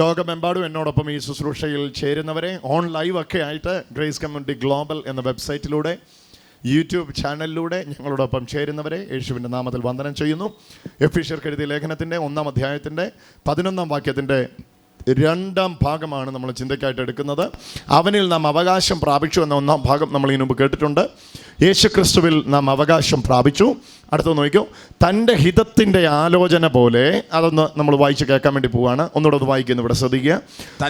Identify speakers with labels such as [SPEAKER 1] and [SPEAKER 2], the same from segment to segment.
[SPEAKER 1] ലോകമെമ്പാടും എന്നോടൊപ്പം ഈ ശുശ്രൂഷയിൽ ചേരുന്നവരെ ഓൺ ലൈവ് ഒക്കെ ആയിട്ട് ഗ്രേസ് കമ്മ്യൂണിറ്റി ഗ്ലോബൽ എന്ന വെബ്സൈറ്റിലൂടെ യൂട്യൂബ് ചാനലിലൂടെ ഞങ്ങളോടൊപ്പം ചേരുന്നവരെ യേശുവിൻ്റെ നാമത്തിൽ വന്ദനം ചെയ്യുന്നു എഫീഷ്യർ എഴുതിയ ലേഖനത്തിൻ്റെ ഒന്നാം അധ്യായത്തിൻ്റെ പതിനൊന്നാം വാക്യത്തിൻ്റെ രണ്ടാം ഭാഗമാണ് നമ്മൾ ചിന്തയ്ക്കായിട്ട് എടുക്കുന്നത് അവനിൽ നാം അവകാശം പ്രാപിച്ചു എന്ന ഒന്നാം ഭാഗം നമ്മൾ ഇതിനു മുമ്പ് കേട്ടിട്ടുണ്ട് യേശുക്രിസ്തുവിൽ നാം അവകാശം പ്രാപിച്ചു അടുത്ത നോക്കിയോ തൻ്റെ ഹിതത്തിൻ്റെ ആലോചന പോലെ അതൊന്ന് നമ്മൾ വായിച്ച് കേൾക്കാൻ വേണ്ടി പോവാണ് ഒന്നുകൂടെ ഒന്ന് വായിക്കുന്നു ഇവിടെ ശ്രദ്ധിക്കുക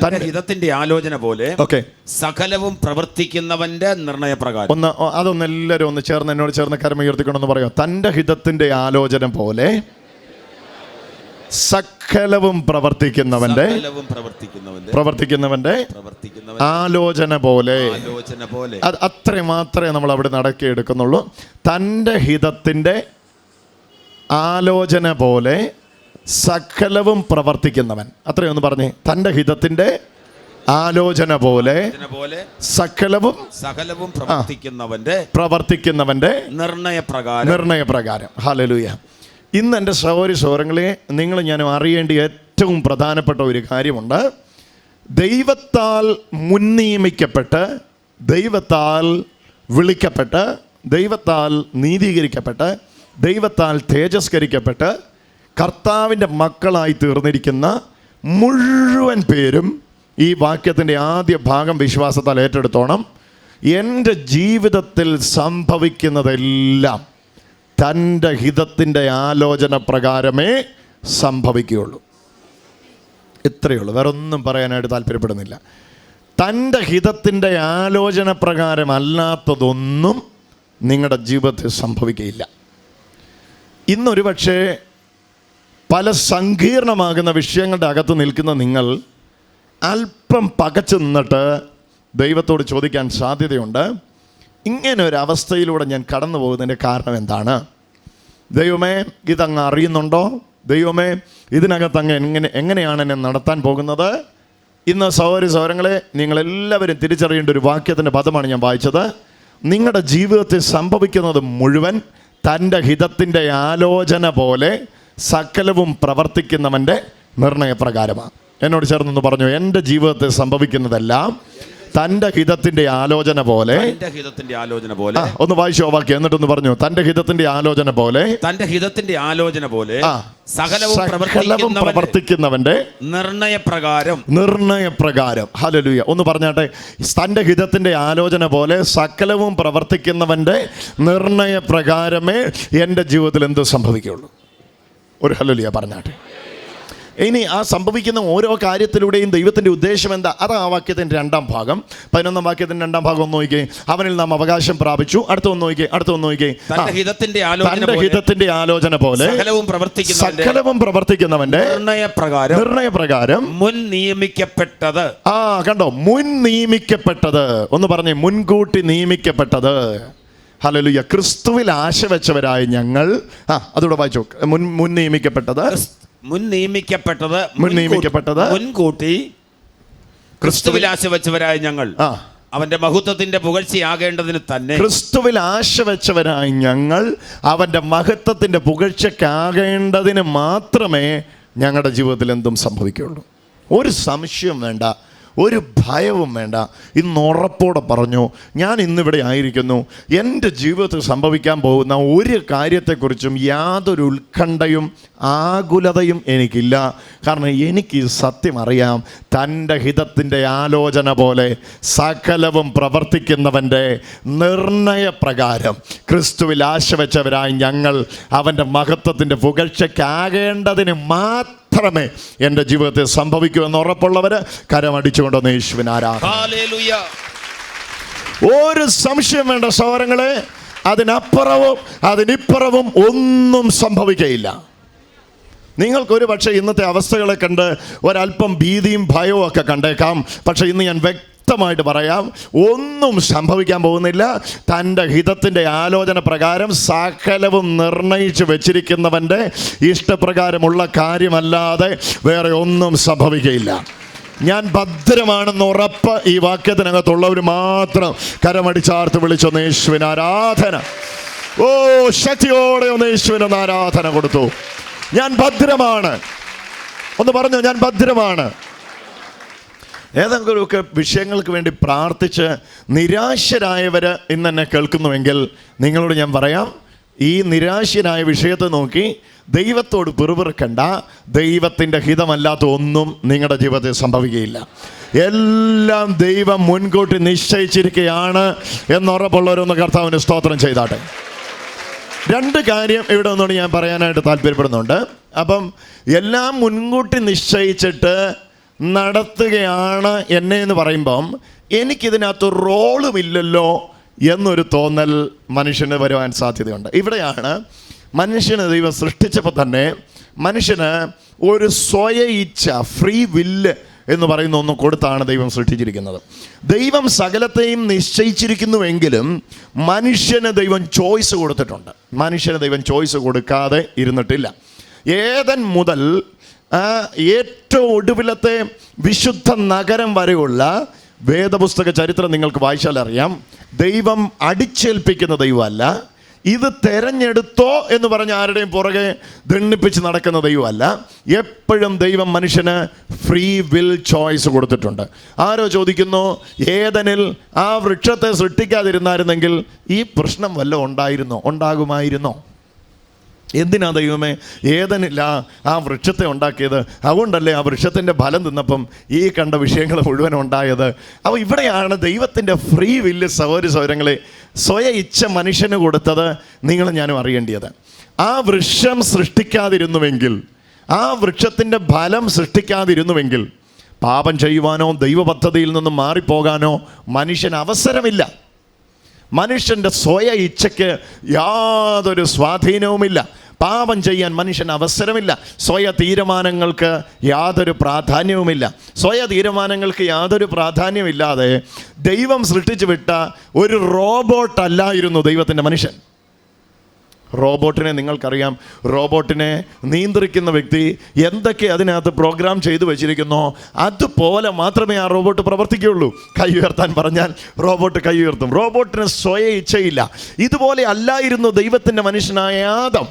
[SPEAKER 1] തൻ്റെ ഹിതത്തിൻ്റെ
[SPEAKER 2] ആലോചന പോലെ ഓക്കെ സകലവും പ്രവർത്തിക്കുന്നവൻ്റെ നിർണയപ്രകാരം
[SPEAKER 1] ഒന്ന് അതൊന്ന് എല്ലാവരും ഒന്ന് ചേർന്ന് എന്നോട് ചേർന്ന് കരമ ഉയർത്തിക്കൊണ്ടെന്ന് പറയുക തൻ്റെ ഹിതത്തിൻ്റെ ആലോചന പോലെ സകലവും പ്രവർത്തിക്കുന്നവന്റെ പ്രവർത്തിക്കുന്നവന്റെ ആലോചന പോലെ അത് അത്ര മാത്രമേ നമ്മൾ അവിടെ നടക്കിയെടുക്കുന്നുള്ളൂ തൻ്റെ ഹിതത്തിൻ്റെ ആലോചന പോലെ സകലവും പ്രവർത്തിക്കുന്നവൻ അത്രയൊന്ന് പറഞ്ഞേ തൻ്റെ ഹിതത്തിൻ്റെ ആലോചന പോലെ സകലവും സകലവും പ്രവർത്തിക്കുന്നവന്റെ പ്രവർത്തിക്കുന്നവന്റെ നിർണയപ്രകാരം നിർണയപ്രകാരം ഹാലലൂയ ഇന്ന് എൻ്റെ സഹോരി സഹോരങ്ങളെ നിങ്ങൾ ഞാൻ അറിയേണ്ട ഏറ്റവും പ്രധാനപ്പെട്ട ഒരു കാര്യമുണ്ട് ദൈവത്താൽ മുൻനിയമിക്കപ്പെട്ട് ദൈവത്താൽ വിളിക്കപ്പെട്ട് ദൈവത്താൽ നീതീകരിക്കപ്പെട്ട് ദൈവത്താൽ തേജസ്കരിക്കപ്പെട്ട് കർത്താവിൻ്റെ മക്കളായി തീർന്നിരിക്കുന്ന മുഴുവൻ പേരും ഈ വാക്യത്തിൻ്റെ ആദ്യ ഭാഗം വിശ്വാസത്താൽ ഏറ്റെടുത്തോണം എൻ്റെ ജീവിതത്തിൽ സംഭവിക്കുന്നതെല്ലാം തൻ്റെ ഹിതത്തിൻ്റെ ആലോചന പ്രകാരമേ സംഭവിക്കുകയുള്ളൂ ഇത്രയേ ഉള്ളൂ വേറെ ഒന്നും പറയാനായിട്ട് താല്പര്യപ്പെടുന്നില്ല തൻ്റെ ഹിതത്തിൻ്റെ ആലോചന പ്രകാരമല്ലാത്തതൊന്നും നിങ്ങളുടെ ജീവിതത്തിൽ സംഭവിക്കുകയില്ല ഇന്നൊരു പക്ഷേ പല സങ്കീർണമാകുന്ന വിഷയങ്ങളുടെ അകത്ത് നിൽക്കുന്ന നിങ്ങൾ അല്പം പകച്ചു നിന്നിട്ട് ദൈവത്തോട് ചോദിക്കാൻ സാധ്യതയുണ്ട് ഇങ്ങനെ ഒരു അവസ്ഥയിലൂടെ ഞാൻ കടന്നു പോകുന്നതിൻ്റെ കാരണം എന്താണ് ദൈവമേ ഇതങ്ങ് അറിയുന്നുണ്ടോ ദൈവമേ ഇതിനകത്ത് അങ്ങ് എങ്ങനെ എങ്ങനെയാണ് എന്നെ നടത്താൻ പോകുന്നത് ഇന്ന് സൗകര്യ സൗരങ്ങളെ നിങ്ങളെല്ലാവരും തിരിച്ചറിയേണ്ട ഒരു വാക്യത്തിൻ്റെ പദമാണ് ഞാൻ വായിച്ചത് നിങ്ങളുടെ ജീവിതത്തിൽ സംഭവിക്കുന്നത് മുഴുവൻ തൻ്റെ ഹിതത്തിൻ്റെ ആലോചന പോലെ സകലവും പ്രവർത്തിക്കുന്നവൻ്റെ നിർണയപ്രകാരമാണ് എന്നോട് ചേർന്നൊന്ന് പറഞ്ഞു എൻ്റെ ജീവിതത്തിൽ സംഭവിക്കുന്നതെല്ലാം തന്റെ ഹിതത്തിന്റെ ആലോചന പോലെ
[SPEAKER 2] ഹിതത്തിന്റെ ആലോചന പോലെ
[SPEAKER 1] ഒന്ന് വായിച്ചോ വാക്യം എന്നിട്ടൊന്ന് പറഞ്ഞു തന്റെ ഹിതത്തിന്റെ ആലോചന പോലെ
[SPEAKER 2] തന്റെ ഹിതത്തിന്റെ ആലോചന പോലെ സകലവും
[SPEAKER 1] പ്രവർത്തിക്കുന്നവന്റെ
[SPEAKER 2] നിർണയപ്രകാരം
[SPEAKER 1] നിർണയപ്രകാരം ഹലലുയ ഒന്ന് പറഞ്ഞാട്ടെ തന്റെ ഹിതത്തിന്റെ ആലോചന പോലെ സകലവും പ്രവർത്തിക്കുന്നവന്റെ നിർണയപ്രകാരമേ എൻ്റെ ജീവിതത്തിൽ എന്ത് സംഭവിക്കുള്ളൂ ഒരു ഹലലുയ പറഞ്ഞാട്ടെ ഇനി ആ സംഭവിക്കുന്ന ഓരോ കാര്യത്തിലൂടെയും ദൈവത്തിൻ്റെ ഉദ്ദേശം എന്താ അതാ ആ വാക്യത്തിൻ്റെ രണ്ടാം ഭാഗം പതിനൊന്നാം വാക്യത്തിൻ്റെ രണ്ടാം ഭാഗം ഒന്ന് നോക്കിയേ അവനിൽ നാം അവകാശം പ്രാപിച്ചു അടുത്ത ഒന്ന് നോക്കിയേ അടുത്ത ഒന്ന് നോക്കിയേ
[SPEAKER 2] തന്റെ ഹിതത്തിന്റെ ആലോചന പോലെ സകലവും
[SPEAKER 1] പ്രവർത്തിക്കുന്നവന്റെ നിർണയപ്രകാരം നിർണയപ്രകാരം
[SPEAKER 2] മുൻ നിയമിക്കപ്പെട്ടത്
[SPEAKER 1] ആ കണ്ടോ മുൻ നിയമിക്കപ്പെട്ടത് ഒന്ന് പറഞ്ഞേ മുൻകൂട്ടി നിയമിക്കപ്പെട്ടത് ഹലലുയ ക്രിസ്തുവിൽ ആശ വെച്ചവരായ ഞങ്ങൾ ആ അതുകൂടെ വായിച്ചു മുൻ മുൻ നിയമിക്കപ്പെട്ടത്
[SPEAKER 2] മുൻ നിയമിക്കപ്പെട്ടത് മുൻ നിയമിക്കപ്പെട്ടത് മുൻകൂട്ടി ക്രിസ്തുവിൽ ആശ വെച്ചവരായ ഞങ്ങൾ അവന്റെ മഹത്വത്തിന്റെ പുകഴ്ചയാകേണ്ടതിന് തന്നെ
[SPEAKER 1] ക്രിസ്തുവിൽ ആശ വെച്ചവരായ ഞങ്ങൾ അവന്റെ മഹത്വത്തിന്റെ പുകഴ്ചക്കാകേണ്ടതിന് മാത്രമേ ഞങ്ങളുടെ ജീവിതത്തിൽ എന്തും സംഭവിക്കുകയുള്ളൂ ഒരു സംശയം വേണ്ട ഒരു ഭയവും വേണ്ട ഇന്ന് ഉറപ്പോടെ പറഞ്ഞു ഞാൻ ഇന്നിവിടെ ആയിരിക്കുന്നു എൻ്റെ ജീവിതത്തിൽ സംഭവിക്കാൻ പോകുന്ന ഒരു കാര്യത്തെക്കുറിച്ചും യാതൊരു ഉത്കണ്ഠയും ആകുലതയും എനിക്കില്ല കാരണം എനിക്ക് സത്യം അറിയാം തൻ്റെ ഹിതത്തിൻ്റെ ആലോചന പോലെ സകലവും പ്രവർത്തിക്കുന്നവൻ്റെ നിർണയപ്രകാരം ക്രിസ്തുവിൽ ആശവച്ചവരായി ഞങ്ങൾ അവൻ്റെ മഹത്വത്തിൻ്റെ പുകഴ്ചയ്ക്കാകേണ്ടതിന് മാത്രം മാത്രമേ എൻ്റെ ജീവിതത്തിൽ സംഭവിക്കൂ എന്ന് ഉറപ്പുള്ളവർ കരമടിച്ചുകൊണ്ടെന്ന് യേശുവിൻ ഒരു സംശയം വേണ്ട സഹോദരങ്ങളെ അതിനപ്പുറവും അതിനിപ്പുറവും ഒന്നും സംഭവിക്കയില്ല നിങ്ങൾക്കൊരു പക്ഷേ ഇന്നത്തെ അവസ്ഥകളെ കണ്ട് ഒരല്പം ഭീതിയും ഭയവും ഒക്കെ കണ്ടേക്കാം പക്ഷേ ഇന്ന് ഞാൻ വ്യക്തി വ്യക്തമായിട്ട് പറയാം ഒന്നും സംഭവിക്കാൻ പോകുന്നില്ല തൻ്റെ ഹിതത്തിൻ്റെ ആലോചന പ്രകാരം സകലവും നിർണയിച്ചു വെച്ചിരിക്കുന്നവൻ്റെ ഇഷ്ടപ്രകാരമുള്ള കാര്യമല്ലാതെ വേറെ ഒന്നും സംഭവിക്കയില്ല ഞാൻ ഭദ്രമാണെന്ന് ഉറപ്പ് ഈ വാക്യത്തിനകത്തുള്ളവർ മാത്രം കരമടിച്ചാർത്ത് വിളിച്ചൊന്ന് യേശുവിന് ആരാധന ഓ ശക്തിയോടെ ഒന്ന് ആരാധന കൊടുത്തു ഞാൻ ഭദ്രമാണ് ഒന്ന് പറഞ്ഞു ഞാൻ ഭദ്രമാണ് ഏതെങ്കിലുമൊക്കെ വിഷയങ്ങൾക്ക് വേണ്ടി പ്രാർത്ഥിച്ച് നിരാശരായവർ ഇന്ന് എന്നെ കേൾക്കുന്നുവെങ്കിൽ നിങ്ങളോട് ഞാൻ പറയാം ഈ നിരാശനായ വിഷയത്തെ നോക്കി ദൈവത്തോട് പിറുപിറുക്കണ്ട ദൈവത്തിൻ്റെ ഹിതമല്ലാത്ത ഒന്നും നിങ്ങളുടെ ജീവിതത്തിൽ സംഭവിക്കുകയില്ല എല്ലാം ദൈവം മുൻകൂട്ടി നിശ്ചയിച്ചിരിക്കുകയാണ് എന്നുറപ്പുള്ളവരൊന്ന് കർത്താവിന് സ്തോത്രം ചെയ്താട്ടെ രണ്ട് കാര്യം ഇവിടെ ഒന്നുകൂടി ഞാൻ പറയാനായിട്ട് താല്പര്യപ്പെടുന്നുണ്ട് അപ്പം എല്ലാം മുൻകൂട്ടി നിശ്ചയിച്ചിട്ട് നടത്തുകയാണ് എന്നെ എന്ന് പറയുമ്പം എനിക്കിതിനകത്ത് റോളുമില്ലല്ലോ എന്നൊരു തോന്നൽ മനുഷ്യന് വരുവാൻ സാധ്യതയുണ്ട് ഇവിടെയാണ് മനുഷ്യനെ ദൈവം സൃഷ്ടിച്ചപ്പോൾ തന്നെ മനുഷ്യന് ഒരു സ്വയ ഇച്ഛ ഫ്രീ വില്ല് എന്ന് പറയുന്ന ഒന്ന് കൊടുത്താണ് ദൈവം സൃഷ്ടിച്ചിരിക്കുന്നത് ദൈവം സകലത്തെയും നിശ്ചയിച്ചിരിക്കുന്നുവെങ്കിലും മനുഷ്യന് ദൈവം ചോയ്സ് കൊടുത്തിട്ടുണ്ട് മനുഷ്യന് ദൈവം ചോയ്സ് കൊടുക്കാതെ ഇരുന്നിട്ടില്ല ഏതൻ മുതൽ ഏറ്റവും ഒടുവിലത്തെ വിശുദ്ധ നഗരം വരെയുള്ള വേദപുസ്തക ചരിത്രം നിങ്ങൾക്ക് വായിച്ചാൽ അറിയാം ദൈവം അടിച്ചേൽപ്പിക്കുന്ന ദൈവമല്ല ഇത് തെരഞ്ഞെടുത്തോ എന്ന് പറഞ്ഞ ആരുടെയും പുറകെ ദണ്ണിപ്പിച്ച് നടക്കുന്ന ദൈവമല്ല എപ്പോഴും ദൈവം മനുഷ്യന് ഫ്രീ വിൽ ചോയ്സ് കൊടുത്തിട്ടുണ്ട് ആരോ ചോദിക്കുന്നു ഏതനിൽ ആ വൃക്ഷത്തെ സൃഷ്ടിക്കാതിരുന്നായിരുന്നെങ്കിൽ ഈ പ്രശ്നം വല്ലതും ഉണ്ടായിരുന്നോ ഉണ്ടാകുമായിരുന്നോ എന്തിനാ ദൈവമേ ഏതനില്ല ആ വൃക്ഷത്തെ ഉണ്ടാക്കിയത് അതുകൊണ്ടല്ലേ ആ വൃക്ഷത്തിൻ്റെ ഫലം തിന്നപ്പം ഈ കണ്ട വിഷയങ്ങൾ മുഴുവൻ ഉണ്ടായത് അപ്പോൾ ഇവിടെയാണ് ദൈവത്തിൻ്റെ ഫ്രീ വില്ല് സൗര സൗരങ്ങളെ സ്വയ ഇച്ഛ മനുഷ്യന് കൊടുത്തത് നിങ്ങൾ ഞാനും അറിയേണ്ടിയത് ആ വൃക്ഷം സൃഷ്ടിക്കാതിരുന്നുവെങ്കിൽ ആ വൃക്ഷത്തിൻ്റെ ഫലം സൃഷ്ടിക്കാതിരുന്നുവെങ്കിൽ പാപം ചെയ്യുവാനോ ദൈവപദ്ധതിയിൽ നിന്നും മാറിപ്പോകാനോ മനുഷ്യന് അവസരമില്ല മനുഷ്യൻ്റെ സ്വയ ഇച്ഛയ്ക്ക് യാതൊരു സ്വാധീനവുമില്ല പാപം ചെയ്യാൻ മനുഷ്യന് അവസരമില്ല സ്വയ തീരുമാനങ്ങൾക്ക് യാതൊരു പ്രാധാന്യവുമില്ല സ്വയ തീരുമാനങ്ങൾക്ക് യാതൊരു പ്രാധാന്യമില്ലാതെ ദൈവം സൃഷ്ടിച്ചു വിട്ട ഒരു റോബോട്ടല്ലായിരുന്നു ദൈവത്തിൻ്റെ മനുഷ്യൻ റോബോട്ടിനെ നിങ്ങൾക്കറിയാം റോബോട്ടിനെ നിയന്ത്രിക്കുന്ന വ്യക്തി എന്തൊക്കെ അതിനകത്ത് പ്രോഗ്രാം ചെയ്തു വെച്ചിരിക്കുന്നോ അതുപോലെ മാത്രമേ ആ റോബോട്ട് പ്രവർത്തിക്കുകയുള്ളൂ കൈ ഉയർത്താൻ പറഞ്ഞാൽ റോബോട്ട് കൈ ഉയർത്തും റോബോട്ടിന് സ്വയ ഇച്ഛയില്ല ഇതുപോലെ അല്ലായിരുന്നു ദൈവത്തിൻ്റെ മനുഷ്യനായ ആദം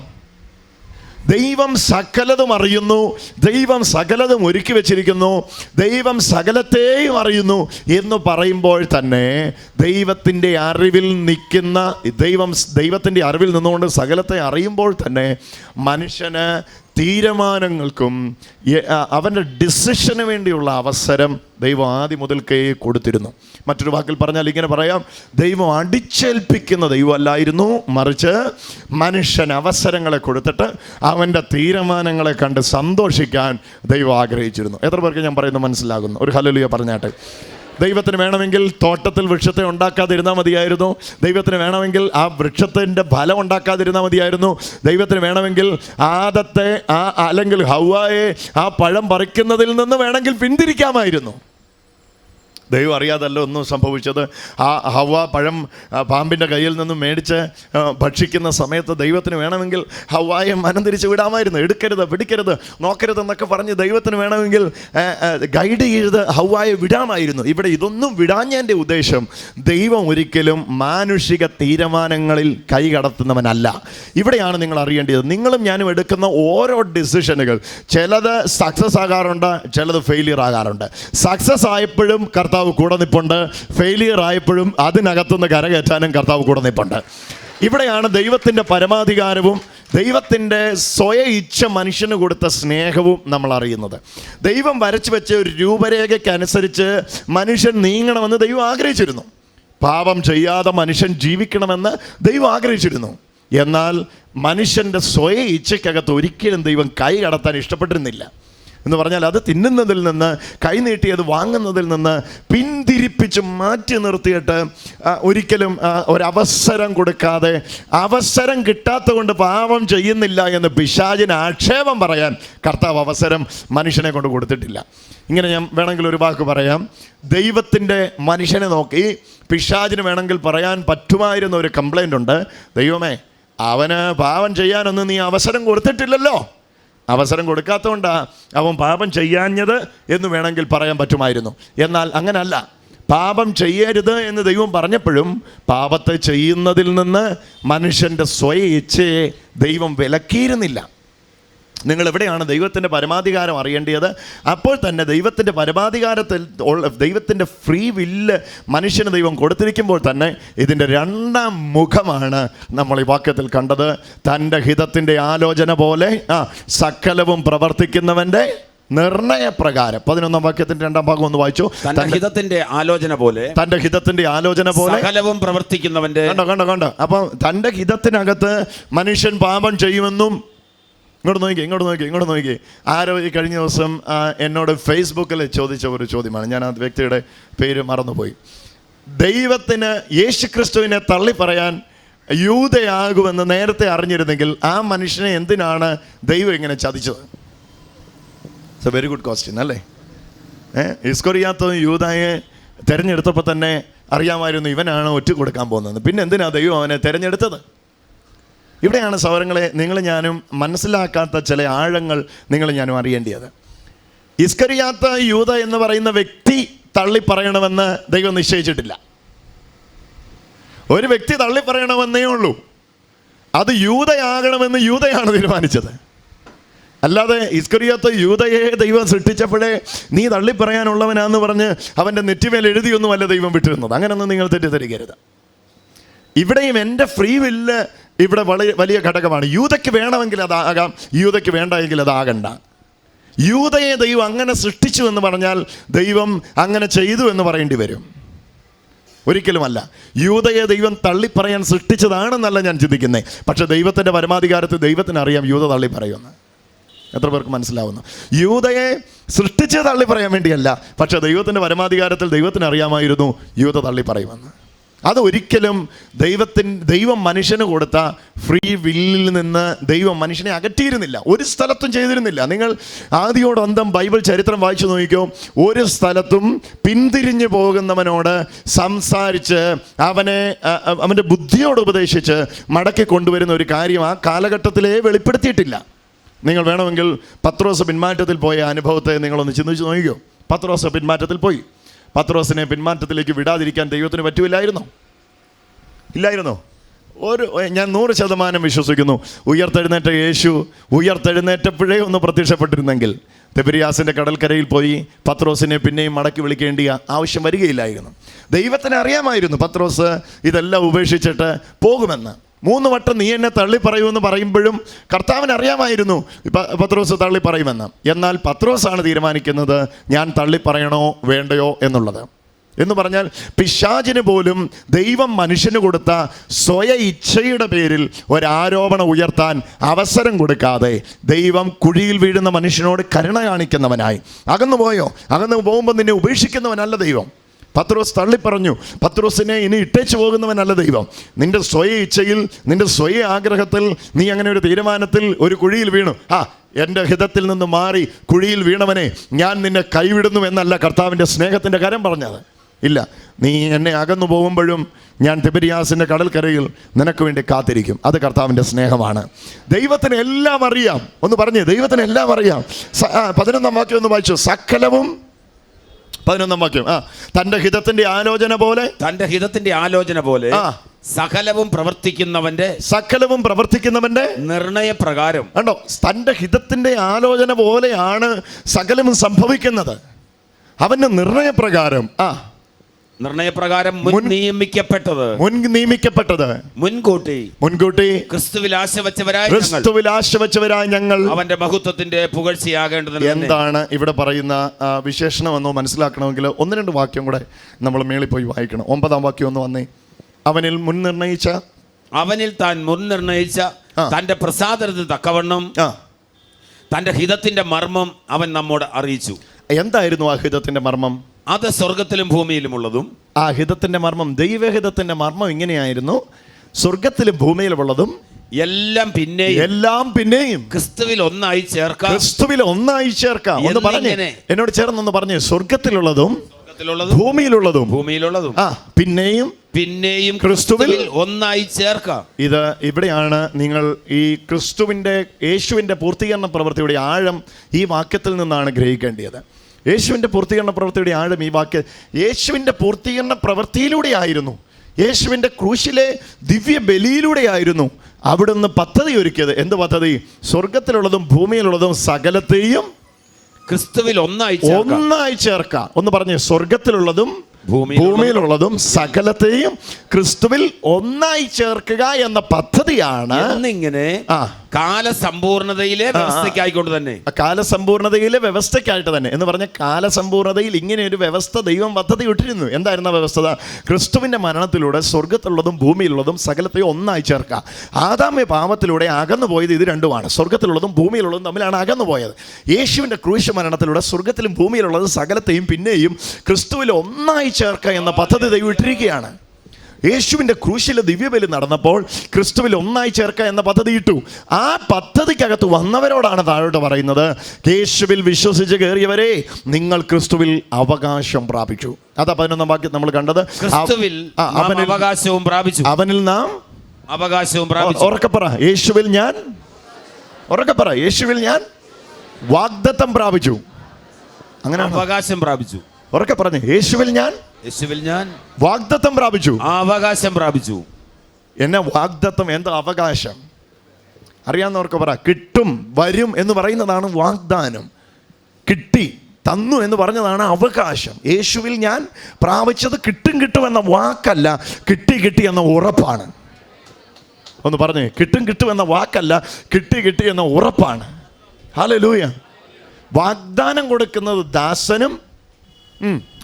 [SPEAKER 1] ദൈവം സകലതും അറിയുന്നു ദൈവം സകലതും ഒരുക്കി വെച്ചിരിക്കുന്നു ദൈവം സകലത്തെയും അറിയുന്നു എന്ന് പറയുമ്പോൾ തന്നെ ദൈവത്തിൻ്റെ അറിവിൽ നിൽക്കുന്ന ദൈവം ദൈവത്തിൻ്റെ അറിവിൽ നിന്നുകൊണ്ട് സകലത്തെ അറിയുമ്പോൾ തന്നെ മനുഷ്യന് തീരുമാനങ്ങൾക്കും അവൻ്റെ ഡിസിഷന് വേണ്ടിയുള്ള അവസരം ദൈവം ആദ്യം മുതൽക്കേ കൊടുത്തിരുന്നു മറ്റൊരു വാക്കിൽ പറഞ്ഞാൽ ഇങ്ങനെ പറയാം ദൈവം അടിച്ചേൽപ്പിക്കുന്ന ദൈവമല്ലായിരുന്നു മറിച്ച് മനുഷ്യൻ അവസരങ്ങളെ കൊടുത്തിട്ട് അവൻ്റെ തീരുമാനങ്ങളെ കണ്ട് സന്തോഷിക്കാൻ ദൈവം ആഗ്രഹിച്ചിരുന്നു എത്ര പേർക്ക് ഞാൻ പറയുന്നത് മനസ്സിലാകുന്നു ഒരു ഹലലുയ പറഞ്ഞാട്ടെ ദൈവത്തിന് വേണമെങ്കിൽ തോട്ടത്തിൽ വൃക്ഷത്തെ ഉണ്ടാക്കാതിരുന്നാൽ മതിയായിരുന്നു ദൈവത്തിന് വേണമെങ്കിൽ ആ വൃക്ഷത്തിൻ്റെ ഫലം ഉണ്ടാക്കാതിരുന്നാൽ മതിയായിരുന്നു ദൈവത്തിന് വേണമെങ്കിൽ ആദത്തെ ആ അല്ലെങ്കിൽ ഹൗവായെ ആ പഴം പറിക്കുന്നതിൽ നിന്ന് വേണമെങ്കിൽ പിന്തിരിക്കാമായിരുന്നു ദൈവം അറിയാതല്ല ഒന്നും സംഭവിച്ചത് ആ ഹവ പഴം പാമ്പിൻ്റെ കയ്യിൽ നിന്ന് മേടിച്ച് ഭക്ഷിക്കുന്ന സമയത്ത് ദൈവത്തിന് വേണമെങ്കിൽ ഹവായെ മനം തിരിച്ച് വിടാമായിരുന്നു എടുക്കരുത് പിടിക്കരുത് നോക്കരുത് എന്നൊക്കെ പറഞ്ഞ് ദൈവത്തിന് വേണമെങ്കിൽ ഗൈഡ് ചെയ്ത് ഹവായെ വിടാമായിരുന്നു ഇവിടെ ഇതൊന്നും വിടാഞ്ഞതിൻ്റെ ഉദ്ദേശം ദൈവം ഒരിക്കലും മാനുഷിക തീരുമാനങ്ങളിൽ കൈകടത്തുന്നവനല്ല ഇവിടെയാണ് നിങ്ങൾ അറിയേണ്ടത് നിങ്ങളും ഞാനും എടുക്കുന്ന ഓരോ ഡിസിഷനുകൾ ചിലത് സക്സസ് ആകാറുണ്ട് ചിലത് ഫെയിലിയർ ആകാറുണ്ട് സക്സസ് ആയപ്പോഴും കർത്ത കർത്താവ് കൂടെ നിപ്പുണ്ട് ഫെയിലിയർ ആയപ്പോഴും അതിനകത്തുനിന്ന് കരകയറ്റാനും കർത്താവ് കൂടെ നിപ്പുണ്ട് ഇവിടെയാണ് ദൈവത്തിൻ്റെ പരമാധികാരവും ദൈവത്തിൻ്റെ സ്വയ ഇച്ഛ മനുഷ്യന് കൊടുത്ത സ്നേഹവും നമ്മൾ അറിയുന്നത് ദൈവം വരച്ചു വെച്ച ഒരു രൂപരേഖയ്ക്കനുസരിച്ച് മനുഷ്യൻ നീങ്ങണമെന്ന് ദൈവം ആഗ്രഹിച്ചിരുന്നു പാപം ചെയ്യാതെ മനുഷ്യൻ ജീവിക്കണമെന്ന് ദൈവം ആഗ്രഹിച്ചിരുന്നു എന്നാൽ മനുഷ്യൻ്റെ സ്വയ ഇച്ഛയ്ക്കകത്ത് ഒരിക്കലും ദൈവം കൈ കടത്താൻ ഇഷ്ടപ്പെട്ടിരുന്നില്ല എന്ന് പറഞ്ഞാൽ അത് തിന്നുന്നതിൽ നിന്ന് അത് വാങ്ങുന്നതിൽ നിന്ന് പിന്തിരിപ്പിച്ച് മാറ്റി നിർത്തിയിട്ട് ഒരിക്കലും ഒരവസരം കൊടുക്കാതെ അവസരം കിട്ടാത്ത കൊണ്ട് പാപം ചെയ്യുന്നില്ല എന്ന് പിശാചിന് ആക്ഷേപം പറയാൻ കർത്താവ് അവസരം മനുഷ്യനെ കൊണ്ട് കൊടുത്തിട്ടില്ല ഇങ്ങനെ ഞാൻ വേണമെങ്കിൽ ഒരു വാക്ക് പറയാം ദൈവത്തിൻ്റെ മനുഷ്യനെ നോക്കി പിശാചിന് വേണമെങ്കിൽ പറയാൻ പറ്റുമായിരുന്ന ഒരു കംപ്ലൈൻ്റ് ഉണ്ട് ദൈവമേ അവന് പാവം ചെയ്യാനൊന്നും നീ അവസരം കൊടുത്തിട്ടില്ലല്ലോ അവസരം കൊടുക്കാത്തതുകൊണ്ടാണ് അവൻ പാപം ചെയ്യാഞ്ഞത് എന്ന് വേണമെങ്കിൽ പറയാൻ പറ്റുമായിരുന്നു എന്നാൽ അങ്ങനല്ല പാപം ചെയ്യരുത് എന്ന് ദൈവം പറഞ്ഞപ്പോഴും പാപത്തെ ചെയ്യുന്നതിൽ നിന്ന് മനുഷ്യൻ്റെ സ്വയ ഇച്ഛയെ ദൈവം വിലക്കിയിരുന്നില്ല നിങ്ങൾ എവിടെയാണ് ദൈവത്തിൻ്റെ പരമാധികാരം അറിയേണ്ടത് അപ്പോൾ തന്നെ ദൈവത്തിൻ്റെ പരമാധികാരത്തിൽ ദൈവത്തിൻ്റെ ഫ്രീ വില്ല് മനുഷ്യന് ദൈവം കൊടുത്തിരിക്കുമ്പോൾ തന്നെ ഇതിൻ്റെ രണ്ടാം മുഖമാണ് നമ്മൾ ഈ വാക്യത്തിൽ കണ്ടത് തൻ്റെ ഹിതത്തിൻ്റെ ആലോചന പോലെ ആ സകലവും
[SPEAKER 2] പ്രവർത്തിക്കുന്നവൻ്റെ
[SPEAKER 1] നിർണയപ്രകാരം പതിനൊന്നാം വാക്യത്തിന്റെ രണ്ടാം ഭാഗം ഒന്ന് വായിച്ചു തന്റെ
[SPEAKER 2] ഹിതത്തിന്റെ ആലോചന പോലെ തന്റെ
[SPEAKER 1] ഹിതത്തിന്റെ ആലോചന പോലെ സകലവും
[SPEAKER 2] പ്രവർത്തിക്കുന്നവന്റെ കണ്ടോ കണ്ടോ കണ്ടോ അപ്പൊ തന്റെ
[SPEAKER 1] ഹിതത്തിനകത്ത് മനുഷ്യൻ പാപം ചെയ്യുമെന്നും ഇങ്ങോട്ട് നോക്കി ഇങ്ങോട്ട് നോക്കി ഇങ്ങോട്ട് നോക്കി ആരോ ഈ കഴിഞ്ഞ ദിവസം എന്നോട് ഫേസ്ബുക്കിൽ ചോദിച്ച ഒരു ചോദ്യമാണ് ഞാൻ ആ വ്യക്തിയുടെ പേര് മറന്നുപോയി ദൈവത്തിന് യേശുക്രിസ്തുവിനെ തള്ളി പറയാൻ യൂതയാകുമെന്ന് നേരത്തെ അറിഞ്ഞിരുന്നെങ്കിൽ ആ മനുഷ്യനെ എന്തിനാണ് ദൈവം ഇങ്ങനെ ചതിച്ചത് it's a very good question അല്ലേ ഇസ്കൊറിയാത്ത യൂതായെ തിരഞ്ഞെടുത്തപ്പോൾ തന്നെ അറിയാമായിരുന്നു ഇവനാണ് ഒറ്റ കൊടുക്കാൻ പോകുന്നത് പിന്നെ എന്തിനാണ് ദൈവം അവനെ തിരഞ്ഞെടുത്തത് ഇവിടെയാണ് സൗരങ്ങളെ നിങ്ങൾ ഞാനും മനസ്സിലാക്കാത്ത ചില ആഴങ്ങൾ നിങ്ങൾ ഞാനും അറിയേണ്ടത് ഇസ്കരിയാത്ത യൂത എന്ന് പറയുന്ന വ്യക്തി തള്ളി പറയണമെന്ന് ദൈവം നിശ്ചയിച്ചിട്ടില്ല ഒരു വ്യക്തി തള്ളി പറയണമെന്നേ ഉള്ളൂ അത് യൂതയാകണമെന്ന് യൂതയാണ് തീരുമാനിച്ചത് അല്ലാതെ ഇസ്കരിയാത്ത യൂതയെ ദൈവം സൃഷ്ടിച്ചപ്പോഴേ നീ തള്ളി പറയാനുള്ളവനാന്ന് പറഞ്ഞ് അവൻ്റെ നെറ്റിമേൽ എഴുതിയൊന്നുമല്ല ദൈവം വിട്ടിരുന്നത് അങ്ങനെയൊന്നും നിങ്ങൾ തെറ്റിദ്ധരിക്കരുത് ഇവിടെയും എൻ്റെ ഫ്രീ വില്ല് ഇവിടെ വലിയ വലിയ ഘടകമാണ് യൂതയ്ക്ക് വേണമെങ്കിൽ അതാകാം യൂതയ്ക്ക് വേണ്ട എങ്കിൽ അതാകണ്ട യൂതയെ ദൈവം അങ്ങനെ സൃഷ്ടിച്ചു എന്ന് പറഞ്ഞാൽ ദൈവം അങ്ങനെ ചെയ്തു എന്ന് പറയേണ്ടി വരും ഒരിക്കലുമല്ല യൂതയെ ദൈവം തള്ളിപ്പറയാൻ സൃഷ്ടിച്ചതാണെന്നല്ല ഞാൻ ചിന്തിക്കുന്നത് പക്ഷേ ദൈവത്തിൻ്റെ പരമാധികാരത്ത് ദൈവത്തിന് അറിയാം യൂത തള്ളി എത്ര പേർക്ക് മനസ്സിലാവുന്നു യൂതയെ സൃഷ്ടിച്ച് തള്ളി പറയാൻ വേണ്ടിയല്ല പക്ഷേ ദൈവത്തിൻ്റെ പരമാധികാരത്തിൽ ദൈവത്തിന് അറിയാമായിരുന്നു യൂത തള്ളി അത് ഒരിക്കലും ദൈവത്തിൻ ദൈവം മനുഷ്യന് കൊടുത്ത ഫ്രീ വില്ലിൽ നിന്ന് ദൈവം മനുഷ്യനെ അകറ്റിയിരുന്നില്ല ഒരു സ്ഥലത്തും ചെയ്തിരുന്നില്ല നിങ്ങൾ ആദ്യോടന്തം ബൈബിൾ ചരിത്രം വായിച്ചു നോക്കിക്കോ ഒരു സ്ഥലത്തും പിന്തിരിഞ്ഞു പോകുന്നവനോട് സംസാരിച്ച് അവനെ അവൻ്റെ ബുദ്ധിയോട് ഉപദേശിച്ച് മടക്കി കൊണ്ടുവരുന്ന ഒരു കാര്യം ആ കാലഘട്ടത്തിലേ വെളിപ്പെടുത്തിയിട്ടില്ല നിങ്ങൾ വേണമെങ്കിൽ പത്രോസ പിന്മാറ്റത്തിൽ പോയ അനുഭവത്തെ നിങ്ങളൊന്ന് ചിന്തിച്ച് നോക്കിക്കോ പത്രോസ പിന്മാറ്റത്തിൽ പോയി പത്രോസിനെ പിന്മാറ്റത്തിലേക്ക് വിടാതിരിക്കാൻ ദൈവത്തിന് പറ്റുമില്ലായിരുന്നോ ഇല്ലായിരുന്നോ ഒരു ഞാൻ നൂറ് ശതമാനം വിശ്വസിക്കുന്നു ഉയർത്തെഴുന്നേറ്റ യേശു ഉയർത്തെഴുന്നേറ്റപ്പോഴേ ഒന്ന് പ്രത്യക്ഷപ്പെട്ടിരുന്നെങ്കിൽ തെബരിയാസിൻ്റെ കടൽക്കരയിൽ പോയി പത്രോസിനെ പിന്നെയും മടക്കി വിളിക്കേണ്ടിയ ആവശ്യം വരികയില്ലായിരുന്നു ദൈവത്തിന് അറിയാമായിരുന്നു പത്രോസ് ഇതെല്ലാം ഉപേക്ഷിച്ചിട്ട് പോകുമെന്ന് മൂന്ന് വട്ടം നീ എന്നെ തള്ളി പറയുമെന്ന് പറയുമ്പോഴും കർത്താവിന് അറിയാമായിരുന്നു പത്രോസ് തള്ളി പറയുമെന്ന് എന്നാൽ പത്രോസാണ് തീരുമാനിക്കുന്നത് ഞാൻ തള്ളി പറയണോ വേണ്ടയോ എന്നുള്ളത് എന്ന് പറഞ്ഞാൽ പിശാചിന് പോലും ദൈവം മനുഷ്യന് കൊടുത്ത സ്വയ ഇച്ഛയുടെ പേരിൽ ഒരാരോപണം ഉയർത്താൻ അവസരം കൊടുക്കാതെ ദൈവം കുഴിയിൽ വീഴുന്ന മനുഷ്യനോട് കരുണ കാണിക്കുന്നവനായി അകന്നു പോയോ അകന്നു പോകുമ്പോൾ നിന്നെ ഉപേക്ഷിക്കുന്നവനല്ല ദൈവം പത്രോസ് തള്ളിപ്പറഞ്ഞു പത്രോസിനെ ഇനി ഇട്ടേച്ചു പോകുന്നവനല്ല ദൈവം നിന്റെ സ്വയ ഇച്ഛയിൽ നിന്റെ സ്വയ ആഗ്രഹത്തിൽ നീ അങ്ങനെ ഒരു തീരുമാനത്തിൽ ഒരു കുഴിയിൽ വീണു ആ എൻ്റെ ഹിതത്തിൽ നിന്ന് മാറി കുഴിയിൽ വീണവനെ ഞാൻ നിന്നെ കൈവിടുന്നു എന്നല്ല കർത്താവിൻ്റെ സ്നേഹത്തിൻ്റെ കരം പറഞ്ഞത് ഇല്ല നീ എന്നെ അകന്നു പോകുമ്പോഴും ഞാൻ തിബരിയാസിൻ്റെ കടൽക്കരയിൽ നിനക്ക് വേണ്ടി കാത്തിരിക്കും അത് കർത്താവിൻ്റെ സ്നേഹമാണ് ദൈവത്തിന് എല്ലാം അറിയാം ഒന്ന് പറഞ്ഞേ ദൈവത്തിന് എല്ലാം അറിയാം
[SPEAKER 2] പതിനൊന്നാം വാക്യം ഒന്ന് വായിച്ചു സകലവും പതിനൊന്നാം വാക്യം ആ തന്റെ ഹിതത്തിന്റെ ആലോചന പോലെ തന്റെ ഹിതത്തിന്റെ ആലോചന പോലെ ആ സകലവും പ്രവർത്തിക്കുന്നവന്റെ സകലവും പ്രവർത്തിക്കുന്നവന്റെ നിർണയപ്രകാരം കണ്ടോ തന്റെ ഹിതത്തിന്റെ ആലോചന
[SPEAKER 1] പോലെയാണ് സകലവും സംഭവിക്കുന്നത് അവന്റെ നിർണയപ്രകാരം ആ
[SPEAKER 2] നിർണയപ്രകാരം മുൻ നിയമിക്കപ്പെട്ടത്
[SPEAKER 1] മുൻ നിയമിക്കപ്പെട്ടത്
[SPEAKER 2] മുൻകൂട്ടി മുൻകൂട്ടി ക്രിസ്തുവിൽ ആശ വെച്ചവരായി ക്രിസ്തുവിൽ ഞങ്ങൾ അവന്റെ മഹത്വത്തിന്റെ പുകഴ്ചയാകേണ്ടത് എന്താണ്
[SPEAKER 1] ഇവിടെ പറയുന്ന വിശേഷണം എന്നോ മനസ്സിലാക്കണമെങ്കിൽ ഒന്ന് രണ്ട് വാക്യം കൂടെ നമ്മൾ മേളിൽ പോയി വായിക്കണം ഒമ്പതാം വാക്യം ഒന്ന് വന്നേ അവനിൽ മുൻ നിർണയിച്ച
[SPEAKER 2] അവനിൽ താൻ മുൻ നിർണയിച്ച തന്റെ പ്രസാദത്തിന് തക്കവണ്ണം തന്റെ ഹിതത്തിന്റെ മർമ്മം അവൻ നമ്മോട് അറിയിച്ചു എന്തായിരുന്നു ആ ഹിതത്തിന്റെ മർമ്മം അത് സ്വർഗത്തിലും
[SPEAKER 1] ഉള്ളതും ആ ഹിതത്തിന്റെ മർമ്മം ദൈവഹിതത്തിന്റെ മർമ്മം ഇങ്ങനെയായിരുന്നു സ്വർഗത്തിലും ഭൂമിയിലുമുള്ളതും എല്ലാം പിന്നെയും എല്ലാം പിന്നെയും ക്രിസ്തുവിൽ ഒന്നായി ചേർക്കാം ക്രിസ്തുവിൽ ഒന്നായി ചേർക്കാം എന്ന് പറഞ്ഞു എന്നോട് ചേർന്നൊന്ന് പറഞ്ഞു സ്വർഗത്തിലുള്ളതും ഭൂമിയിലുള്ളതും
[SPEAKER 2] ഭൂമിയിലുള്ളതും ആ പിന്നെയും പിന്നെയും ക്രിസ്തുവിൽ ഒന്നായി ചേർക്കാം
[SPEAKER 1] ഇത് ഇവിടെയാണ് നിങ്ങൾ ഈ ക്രിസ്തുവിന്റെ യേശുവിന്റെ പൂർത്തീകരണ പ്രവൃത്തിയുടെ ആഴം ഈ വാക്യത്തിൽ നിന്നാണ് ഗ്രഹിക്കേണ്ടത് യേശുവിൻ്റെ പൂർത്തീകരണ പ്രവൃത്തിയുടെ ആഴം ഈ വാക്ക് യേശുവിൻ്റെ പൂർത്തീകരണ പ്രവൃത്തിയിലൂടെ ആയിരുന്നു യേശുവിൻ്റെ ക്രൂശിലെ ദിവ്യ ബലിയിലൂടെയായിരുന്നു നിന്ന് പദ്ധതി ഒരുക്കിയത് എന്ത് പദ്ധതി സ്വർഗത്തിലുള്ളതും ഭൂമിയിലുള്ളതും സകലത്തെയും ക്രിസ്തുവിൽ ഒന്നായി ഒന്നായി ചേർക്കാം ഒന്ന് പറഞ്ഞു സ്വർഗത്തിലുള്ളതും ഭൂമിയിലുള്ളതും സകലത്തെയും ക്രിസ്തുവിൽ ഒന്നായി ചേർക്കുക എന്ന പദ്ധതിയാണ്
[SPEAKER 2] എന്നിങ്ങനെ കാലസമ്പൂർണതയിലെ വ്യവസ്ഥയ്ക്കായിക്കൊണ്ട് തന്നെ
[SPEAKER 1] കാലസമ്പൂർണതയിലെ വ്യവസ്ഥയ്ക്കായിട്ട് തന്നെ എന്ന് പറഞ്ഞ കാലസമ്പൂർണതയിൽ ഇങ്ങനെ ഒരു വ്യവസ്ഥ ദൈവം പദ്ധതി ഇട്ടിരുന്നു എന്തായിരുന്ന വ്യവസ്ഥ ക്രിസ്തുവിന്റെ മരണത്തിലൂടെ സ്വർഗത്തിലുള്ളതും ഭൂമിയിലുള്ളതും സകലത്തെയും ഒന്നായി ചേർക്കുക ആദാമ്യ പാപത്തിലൂടെ പോയത് ഇത് രണ്ടുമാണ് സ്വർഗത്തിലുള്ളതും ഭൂമിയിലുള്ളതും തമ്മിലാണ് അകന്നുപോയത് യേശുവിന്റെ ക്രൂശ മരണത്തിലൂടെ സ്വർഗത്തിലും ഭൂമിയിലുള്ളതും സകലത്തെയും പിന്നെയും ക്രിസ്തുവിൽ ഒന്നായി ചേർക്കുക എന്ന പദ്ധതി ദൈവിട്ടിരിക്കുകയാണ് യേശുവിൻ്റെ ക്രൂശിലെ ദിവ്യബലി നടന്നപ്പോൾ ക്രിസ്തുവിൽ ഒന്നായി ചേർക്കുക എന്ന പദ്ധതി ഇട്ടു ആ പദ്ധതിക്കകത്ത് വന്നവരോടാണ് താഴോട്ട് പറയുന്നത് യേശുവിൽ വിശ്വസിച്ച് കയറിയവരെ നിങ്ങൾ ക്രിസ്തുവിൽ അവകാശം പ്രാപിച്ചു അതാ പതിനൊന്നാം വാക്യം നമ്മൾ കണ്ടത് അവകാശവും
[SPEAKER 2] പ്രാപിച്ചു അവനിൽ നാം അവകാശവും ഉറക്കപ്പറ യേശുവിൽ ഞാൻ ഉറക്കപ്പറ യേശുവിൽ ഞാൻ
[SPEAKER 1] വാഗ്ദത്തം പ്രാപിച്ചു അങ്ങനെ അവകാശം പ്രാപിച്ചു ഉറക്കെ പറഞ്ഞു യേശുവിൽ ഞാൻ
[SPEAKER 2] യേശുവിൽ ഞാൻ
[SPEAKER 1] വാഗ്ദത്തം പ്രാപിച്ചു അവകാശം പ്രാപിച്ചു എന്നെ വാഗ്ദത്തം എന്താ അവകാശം അറിയാവുന്നവർക്ക് പറ കിട്ടും വരും എന്ന് പറയുന്നതാണ് വാഗ്ദാനം കിട്ടി തന്നു എന്ന് പറഞ്ഞതാണ് അവകാശം യേശുവിൽ ഞാൻ പ്രാപിച്ചത് കിട്ടും കിട്ടും എന്ന വാക്കല്ല കിട്ടി കിട്ടി എന്ന ഉറപ്പാണ് ഒന്ന് പറഞ്ഞു കിട്ടും കിട്ടും എന്ന വാക്കല്ല കിട്ടി കിട്ടി എന്ന ഉറപ്പാണ് ഹാലോ ലൂയ വാഗ്ദാനം കൊടുക്കുന്നത് ദാസനും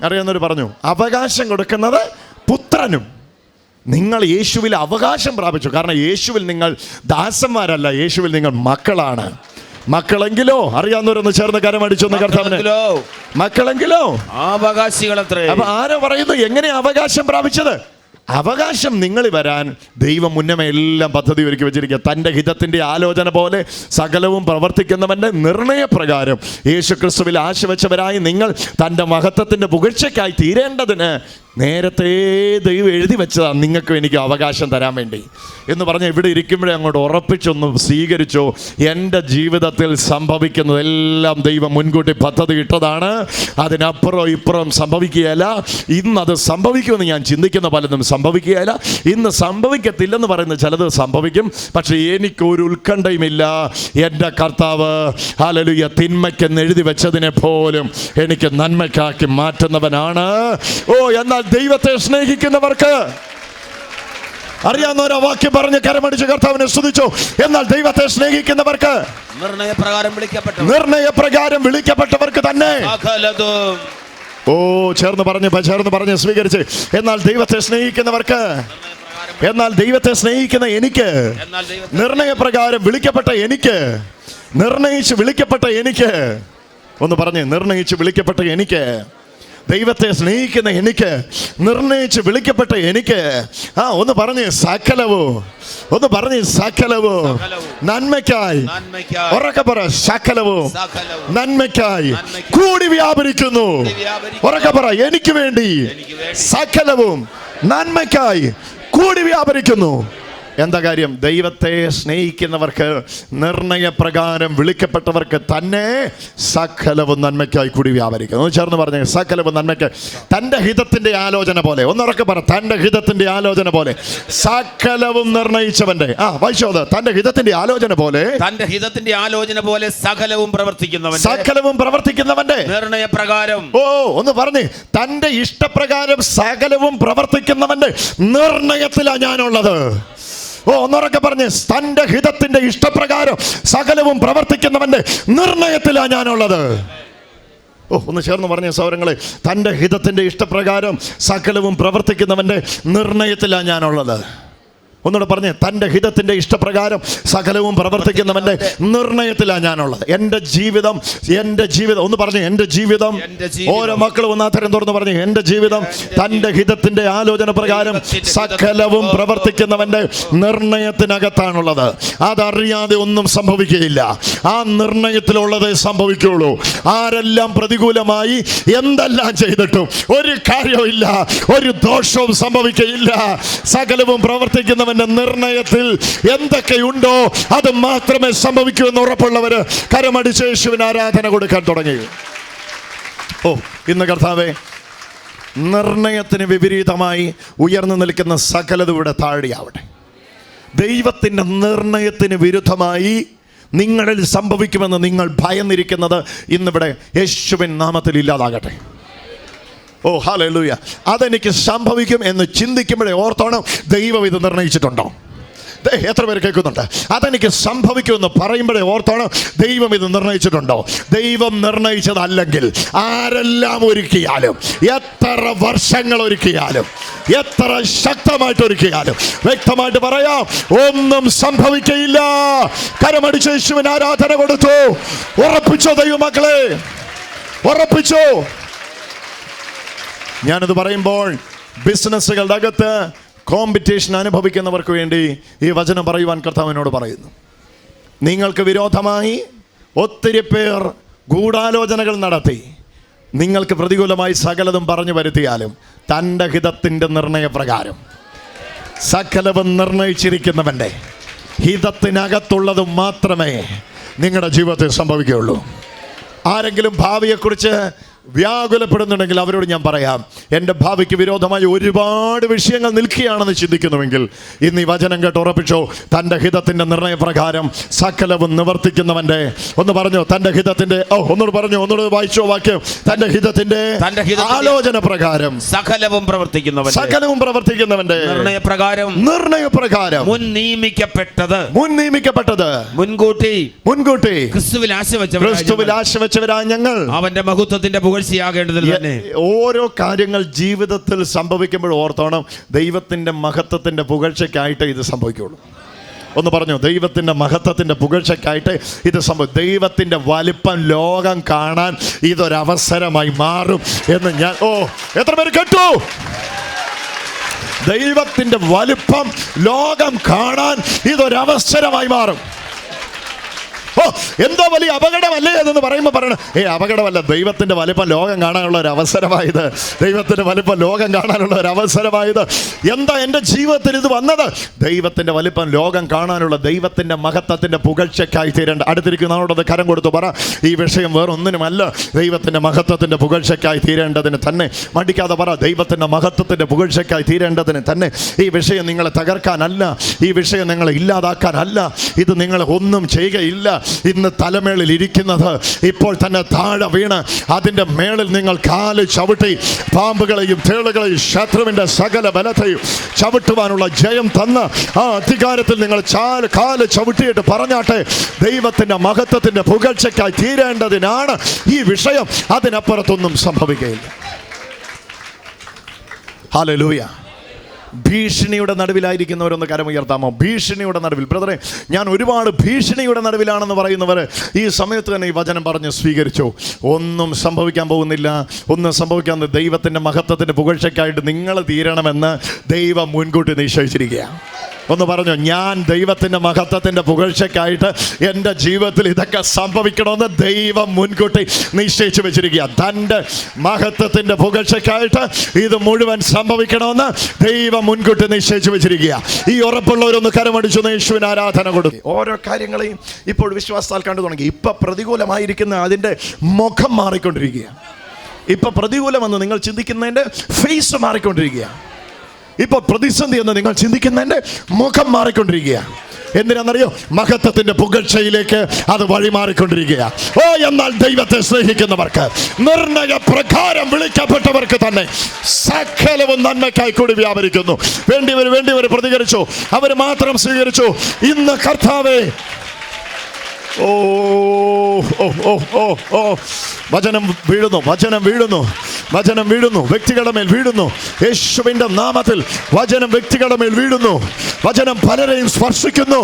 [SPEAKER 1] അറിയാവുന്നവർ പറഞ്ഞു അവകാശം കൊടുക്കുന്നത് പുത്രനും നിങ്ങൾ യേശുവിൽ അവകാശം പ്രാപിച്ചു കാരണം യേശുവിൽ നിങ്ങൾ ദാസന്മാരല്ല യേശുവിൽ നിങ്ങൾ മക്കളാണ് മക്കളെങ്കിലോ അറിയാവുന്നവരൊന്ന് ചേർന്ന് കരമടിച്ചൊന്ന് കർത്താവിന് മക്കളെങ്കിലോ
[SPEAKER 2] അവകാശികൾ അപ്പൊ
[SPEAKER 1] ആരോ പറയുന്നു എങ്ങനെ അവകാശം പ്രാപിച്ചത് അവകാശം നിങ്ങൾ വരാൻ ദൈവം മുന്നമേ എല്ലാം പദ്ധതി ഒരുക്കി വെച്ചിരിക്കുക തൻ്റെ ഹിതത്തിൻ്റെ ആലോചന പോലെ സകലവും പ്രവർത്തിക്കുന്നവൻ്റെ നിർണയപ്രകാരം യേശുക്രിസ്തുവിൽ ആശ വെച്ചവരായി നിങ്ങൾ തൻ്റെ മഹത്വത്തിൻ്റെ പുകഴ്ചയ്ക്കായി തീരേണ്ടതിന് നേരത്തെ ദൈവം എഴുതി വെച്ചതാണ് നിങ്ങൾക്ക് എനിക്ക് അവകാശം തരാൻ വേണ്ടി എന്ന് പറഞ്ഞ് ഇവിടെ ഇരിക്കുമ്പോഴേ അങ്ങോട്ട് ഉറപ്പിച്ചൊന്ന് സ്വീകരിച്ചോ എൻ്റെ ജീവിതത്തിൽ സംഭവിക്കുന്നതെല്ലാം ദൈവം മുൻകൂട്ടി പദ്ധതി ഇട്ടതാണ് അതിനപ്പുറം ഇപ്പുറം ഇന്ന് അത് സംഭവിക്കുമെന്ന് ഞാൻ ചിന്തിക്കുന്ന പലതും സംഭവിക്കുകയല്ല ഇന്ന് സംഭവിക്കത്തില്ലെന്ന് പറയുന്ന ചിലത് സംഭവിക്കും പക്ഷേ എനിക്കൊരു ഉത്കണ്ഠയുമില്ല എൻ്റെ കർത്താവ് ഹാലലുയ തിന്മയ്ക്കെന്ന് എഴുതി വെച്ചതിനെ പോലും എനിക്ക് നന്മയ്ക്കാക്കി മാറ്റുന്നവനാണ് ഓ എന്നാൽ ദൈവത്തെ സ്നേഹിക്കുന്നവർക്ക് അറിയാവുന്ന ഒരാ വാക്യം പറഞ്ഞ് കരമടിച്ച് കർത്താവിനെ സ്തുതിച്ചു എന്നാൽ ദൈവത്തെ സ്നേഹിക്കുന്നവർക്ക്
[SPEAKER 2] നിർണയപ്രകാരം വിളിക്കപ്പെട്ട നിർണയപ്രകാരം
[SPEAKER 1] വിളിക്കപ്പെട്ടവർക്ക് തന്നെ ഓ ചേർന്ന് പറഞ്ഞ് ചേർന്ന് പറഞ്ഞ് സ്വീകരിച്ച് എന്നാൽ ദൈവത്തെ സ്നേഹിക്കുന്നവർക്ക് എന്നാൽ ദൈവത്തെ സ്നേഹിക്കുന്ന എനിക്ക് നിർണയപ്രകാരം വിളിക്കപ്പെട്ട എനിക്ക് നിർണയിച്ച് വിളിക്കപ്പെട്ട എനിക്ക് ഒന്ന് പറഞ്ഞ് നിർണയിച്ച് വിളിക്കപ്പെട്ട എനിക്ക് ദൈവത്തെ സ്നേഹിക്കുന്ന എനിക്ക് നിർണയിച്ച് വിളിക്കപ്പെട്ട എനിക്ക് ആ ഒന്ന് പറഞ്ഞു സകലവോ ഒന്ന് പറഞ്ഞു സകലവോ നന്മയ്ക്കായി ഉറക്കെ പറ സകലവോ നന്മയ്ക്കായി കൂടി വ്യാപരിക്കുന്നു ഉറക്കെ പറ എനിക്ക് വേണ്ടി സകലവും നന്മയ്ക്കായി കൂടി വ്യാപരിക്കുന്നു എന്താ കാര്യം ദൈവത്തെ സ്നേഹിക്കുന്നവർക്ക് നിർണയപ്രകാരം വിളിക്കപ്പെട്ടവർക്ക് തന്നെ സകലവും നന്മയ്ക്കായി കൂടി വ്യാപരിക്കുന്നു ചേർന്ന് പറഞ്ഞു സകലവും നന്മയ്ക്ക് തൻ്റെ ഹിതത്തിൻ്റെ ആലോചന പോലെ ഒന്നുറക്കെ പറ തൻ്റെ ഹിതത്തിൻ്റെ ആലോചന പോലെ സകലവും നിർണയിച്ചവൻ്റെ ആ വൈശോധ തൻ്റെ ഹിതത്തിൻ്റെ ആലോചന പോലെ തൻ്റെ
[SPEAKER 2] ഹിതത്തിൻ്റെ ആലോചന പോലെ സകലവും പ്രവർത്തിക്കുന്നവൻ സകലവും പ്രവർത്തിക്കുന്നവൻ്റെ നിർണയപ്രകാരം ഓ ഒന്ന് പറഞ്ഞു തൻ്റെ ഇഷ്ടപ്രകാരം
[SPEAKER 1] സകലവും പ്രവർത്തിക്കുന്നവൻ്റെ നിർണയത്തിലാണ് ഞാനുള്ളത് ഓ ഒന്നുറക്കെ പറഞ്ഞ് തൻ്റെ ഹിതത്തിൻ്റെ ഇഷ്ടപ്രകാരം സകലവും പ്രവർത്തിക്കുന്നവൻ്റെ നിർണയത്തിലാണ് ഞാനുള്ളത് ഓ ഒന്ന് ചേർന്ന് പറഞ്ഞ സൗരങ്ങളെ തൻ്റെ ഹിതത്തിൻ്റെ ഇഷ്ടപ്രകാരം സകലവും പ്രവർത്തിക്കുന്നവൻ്റെ നിർണയത്തിലാണ് ഞാനുള്ളത് ഒന്നുകൂടെ പറഞ്ഞ് തൻ്റെ ഹിതത്തിൻ്റെ ഇഷ്ടപ്രകാരം സകലവും പ്രവർത്തിക്കുന്നവൻ്റെ നിർണയത്തിലാണ് ഞാനുള്ളത് എൻ്റെ ജീവിതം എൻ്റെ ജീവിതം ഒന്ന് പറഞ്ഞു എൻ്റെ ജീവിതം ഓരോ മക്കളും ഒന്ന് അത്തരം തുറന്ന് പറഞ്ഞു എൻ്റെ ജീവിതം തൻ്റെ ഹിതത്തിൻ്റെ ആലോചന പ്രകാരം സകലവും പ്രവർത്തിക്കുന്നവൻ്റെ നിർണയത്തിനകത്താണുള്ളത് അതറിയാതെ ഒന്നും സംഭവിക്കുകയില്ല ആ നിർണയത്തിലുള്ളതേ സംഭവിക്കുകയുള്ളൂ ആരെല്ലാം പ്രതികൂലമായി എന്തെല്ലാം ചെയ്തിട്ടും ഒരു കാര്യവും ഇല്ല ഒരു ദോഷവും സംഭവിക്കുകയില്ല സകലവും പ്രവർത്തിക്കുന്നവൻ കർത്താവിന്റെ നിർണയത്തിൽ എന്തൊക്കെയുണ്ടോ അത് മാത്രമേ സംഭവിക്കൂ എന്ന് ഉറപ്പുള്ളവര് കരമടിച്ച് യേശുവിന് ആരാധന കൊടുക്കാൻ തുടങ്ങി ഓ ഇന്ന് കർത്താവേ നിർണയത്തിന് വിപരീതമായി ഉയർന്നു നിൽക്കുന്ന സകലതും ഇവിടെ താഴെയാവട്ടെ ദൈവത്തിൻ്റെ നിർണയത്തിന് വിരുദ്ധമായി നിങ്ങളിൽ സംഭവിക്കുമെന്ന് നിങ്ങൾ ഭയന്നിരിക്കുന്നത് ഇന്നിവിടെ യേശുവിൻ നാമത്തിൽ ഇല്ലാതാകട്ടെ ഓ ഹാലൂയ അതെനിക്ക് സംഭവിക്കും എന്ന് ചിന്തിക്കുമ്പോഴേ ഓർത്തോണം ദൈവം ഇത് നിർണയിച്ചിട്ടുണ്ടോ എത്ര പേര് കേൾക്കുന്നുണ്ട് അതെനിക്ക് സംഭവിക്കുമെന്ന് പറയുമ്പോഴേ ഓർത്തോണം ദൈവം ഇത് നിർണയിച്ചിട്ടുണ്ടോ ദൈവം നിർണയിച്ചതല്ലെങ്കിൽ ആരെല്ലാം ഒരുക്കിയാലും എത്ര വർഷങ്ങൾ ഒരുക്കിയാലും എത്ര ശക്തമായിട്ട് ഒരുക്കിയാലും വ്യക്തമായിട്ട് പറയാം ഒന്നും സംഭവിക്കയില്ല കരമടിച്ച യേശുവിന് ആരാധന കൊടുത്തു ഉറപ്പിച്ചോ ദൈവമക്കളെ ഉറപ്പിച്ചോ ഞാനത് പറയുമ്പോൾ ബിസിനസ്സുകളുടെ അകത്ത് കോമ്പറ്റീഷൻ അനുഭവിക്കുന്നവർക്ക് വേണ്ടി ഈ വചനം പറയുവാൻ കർത്താവിനോട് പറയുന്നു നിങ്ങൾക്ക് വിരോധമായി ഒത്തിരി പേർ ഗൂഢാലോചനകൾ നടത്തി നിങ്ങൾക്ക് പ്രതികൂലമായി സകലതും പറഞ്ഞു വരുത്തിയാലും തൻ്റെ ഹിതത്തിൻ്റെ നിർണയപ്രകാരം സകലവും നിർണയിച്ചിരിക്കുന്നവൻ്റെ ഹിതത്തിനകത്തുള്ളതും മാത്രമേ നിങ്ങളുടെ ജീവിതത്തിൽ സംഭവിക്കുകയുള്ളൂ ആരെങ്കിലും ഭാവിയെക്കുറിച്ച് വ്യാകുലപ്പെടുന്നുണ്ടെങ്കിൽ അവരോട് ഞാൻ പറയാം എൻ്റെ ഭാവിക്ക് വിരോധമായി ഒരുപാട് വിഷയങ്ങൾ നിൽക്കുകയാണെന്ന് ചിന്തിക്കുന്നുവെങ്കിൽ ഇന്ന് ഈ വചനം കേട്ട് ഉറപ്പിച്ചോ തൻ്റെ ഹിതത്തിൻ്റെ നിർണയപ്രകാരം സകലവും നിവർത്തിക്കുന്നവൻ്റെ ഒന്ന് പറഞ്ഞോ തൻ്റെ ഹിതത്തിൻ്റെ ഓ ഒന്നോട് പറഞ്ഞു ഒന്നോട് വായിച്ചോ വാക്യം തൻ്റെ ഹിതത്തിൻ്റെ ആലോചന പ്രകാരം സകലവും
[SPEAKER 2] പ്രവർത്തിക്കുന്നവൻ സകലവും പ്രവർത്തിക്കുന്നവൻ്റെ നിർണയപ്രകാരം നിർണയപ്രകാരം മുൻ നിയമിക്കപ്പെട്ടത് മുൻ നിയമിക്കപ്പെട്ടത് മുൻകൂട്ടി മുൻകൂട്ടി ക്രിസ്തുവിൽ ആശ ക്രിസ്തുവിൽ ആശ ഞങ്ങൾ അവന്റെ മഹത്വത്തിന്റെ പുകഴ്ചയാകേണ്ടതിൽ തന്നെ ഓരോ കാര്യങ്ങൾ ജീവിതത്തിൽ
[SPEAKER 1] സംഭവിക്കുമ്പോൾ ഓർത്തോണം ദൈവത്തിൻ്റെ മഹത്വത്തിൻ്റെ പുകഴ്ചയ്ക്കായിട്ട് ഇത് സംഭവിക്കുള്ളൂ ഒന്ന് പറഞ്ഞു ദൈവത്തിൻ്റെ മഹത്വത്തിൻ്റെ പുകഴ്ചയ്ക്കായിട്ട് ഇത് സംഭവം ദൈവത്തിൻ്റെ വലിപ്പം ലോകം കാണാൻ ഇതൊരവസരമായി മാറും എന്ന് ഞാൻ ഓ എത്ര പേര് കേട്ടു ദൈവത്തിൻ്റെ വലിപ്പം ലോകം കാണാൻ ഇതൊരവസരമായി മാറും ഓ എന്തോ വലിയ അപകടമല്ലേ അതെന്ന് പറയുമ്പോൾ പറയണം ഏ അപകടമല്ല ദൈവത്തിൻ്റെ വലിപ്പം ലോകം കാണാനുള്ള ഒരു അവസരമായത് ദൈവത്തിൻ്റെ വലിപ്പം ലോകം കാണാനുള്ള ഒരു അവസരമായത് എന്താ എൻ്റെ ജീവിതത്തിൽ ഇത് വന്നത് ദൈവത്തിൻ്റെ വലിപ്പം ലോകം കാണാനുള്ള ദൈവത്തിൻ്റെ മഹത്വത്തിൻ്റെ പുകഴ്ചയ്ക്കായി തീരേണ്ട അടുത്തിരിക്കുന്നവരോടത് കരം കൊടുത്തു പറ ഈ വിഷയം വേറൊന്നിനുമല്ല ദൈവത്തിൻ്റെ മഹത്വത്തിൻ്റെ പുകഴ്ചയ്ക്കായി തീരേണ്ടതിന് തന്നെ മടിക്കാതെ പറ ദൈവത്തിൻ്റെ മഹത്വത്തിൻ്റെ പുകഴ്ചയ്ക്കായി തീരേണ്ടതിന് തന്നെ ഈ വിഷയം നിങ്ങളെ തകർക്കാനല്ല ഈ വിഷയം നിങ്ങളെ ഇല്ലാതാക്കാനല്ല ഇത് നിങ്ങളെ ഒന്നും ചെയ്യുകയില്ല ഇന്ന് തലമേളിൽ ഇരിക്കുന്നത് ഇപ്പോൾ തന്നെ താഴെ വീണ് അതിൻ്റെ മേളിൽ നിങ്ങൾ കാല് ചവിട്ടി പാമ്പുകളെയും തേളുകളെയും ശത്രുവിൻ്റെ സകല ബലത്തെയും ചവിട്ടുവാനുള്ള ജയം തന്ന് ആ അധികാരത്തിൽ നിങ്ങൾ ചാല് കാല് ചവിട്ടിയിട്ട് പറഞ്ഞാട്ടെ ദൈവത്തിൻ്റെ മഹത്വത്തിൻ്റെ പുകഴ്ചയ്ക്കായി തീരേണ്ടതിനാണ് ഈ വിഷയം അതിനപ്പുറത്തൊന്നും സംഭവിക്കുകയില്ല ഹാലലൂയ ഭീഷണിയുടെ നടുവിലായിരിക്കുന്നവരൊന്ന് കരമുയർത്താമോ ഭീഷണിയുടെ നടുവിൽ ബ്രദറെ ഞാൻ ഒരുപാട് ഭീഷണിയുടെ നടുവിലാണെന്ന് പറയുന്നവർ ഈ സമയത്ത് തന്നെ ഈ വചനം പറഞ്ഞ് സ്വീകരിച്ചു ഒന്നും സംഭവിക്കാൻ പോകുന്നില്ല ഒന്നും സംഭവിക്കാൻ ദൈവത്തിൻ്റെ മഹത്വത്തിൻ്റെ പുകഴ്ചയ്ക്കായിട്ട് നിങ്ങൾ തീരണമെന്ന് ദൈവം മുൻകൂട്ടി നിശ്ചയിച്ചിരിക്കുകയാണ് ഒന്ന് പറഞ്ഞു ഞാൻ ദൈവത്തിൻ്റെ മഹത്വത്തിൻ്റെ പുകഴ്ചയ്ക്കായിട്ട് എൻ്റെ ജീവിതത്തിൽ ഇതൊക്കെ സംഭവിക്കണമെന്ന് ദൈവം മുൻകൂട്ടി നിശ്ചയിച്ചു വെച്ചിരിക്കുക തൻ്റെ മഹത്വത്തിൻ്റെ പുകഴ്ചയ്ക്കായിട്ട് ഇത് മുഴുവൻ സംഭവിക്കണമെന്ന് ദൈവം മുൻകൂട്ടി നിശ്ചയിച്ചു വെച്ചിരിക്കുക ഈ ഉറപ്പുള്ളവരൊന്ന് കരമടിച്ചു യേശുവിന് ആരാധന കൊടുത്തു ഓരോ കാര്യങ്ങളെയും ഇപ്പോൾ വിശ്വാസത്താൽ കണ്ടു തുടങ്ങി ഇപ്പൊ പ്രതികൂലമായിരിക്കുന്ന അതിൻ്റെ മുഖം മാറിക്കൊണ്ടിരിക്കുക ഇപ്പൊ പ്രതികൂലമെന്ന് നിങ്ങൾ ചിന്തിക്കുന്നതിൻ്റെ ഫേസ് മാറിക്കൊണ്ടിരിക്കുകയാണ് ഇപ്പോൾ പ്രതിസന്ധി എന്ന് നിങ്ങൾ ചിന്തിക്കുന്നതിൻ്റെ മുഖം മാറിക്കൊണ്ടിരിക്കുകയാണ് എന്തിനാണെന്നറിയോ മഹത്വത്തിന്റെ പുകഴ്ചയിലേക്ക് അത് വഴിമാറിക്കൊണ്ടിരിക്കുകയാണ് ഓ എന്നാൽ ദൈവത്തെ സ്നേഹിക്കുന്നവർക്ക് നിർണയ പ്രകാരം വിളിക്കപ്പെട്ടവർക്ക് തന്നെ സകലവും നന്മയ്ക്കായി കൂടി വ്യാപരിക്കുന്നു വേണ്ടിവർ വേണ്ടിവർ പ്രതികരിച്ചു അവർ മാത്രം സ്വീകരിച്ചു ഇന്ന് കർത്താവേ ഓ ഓ ഓ ഓ വചനം വീഴുന്നു വചനം വീഴുന്നു വചനം വീഴുന്നു വ്യക്തികളുടെ മേൽ വീഴുന്നു യേശുവിൻ്റെ നാമത്തിൽ വചനം വ്യക്തികളുടെ മേൽ വീഴുന്നു വചനം പലരെയും സ്പർശിക്കുന്നു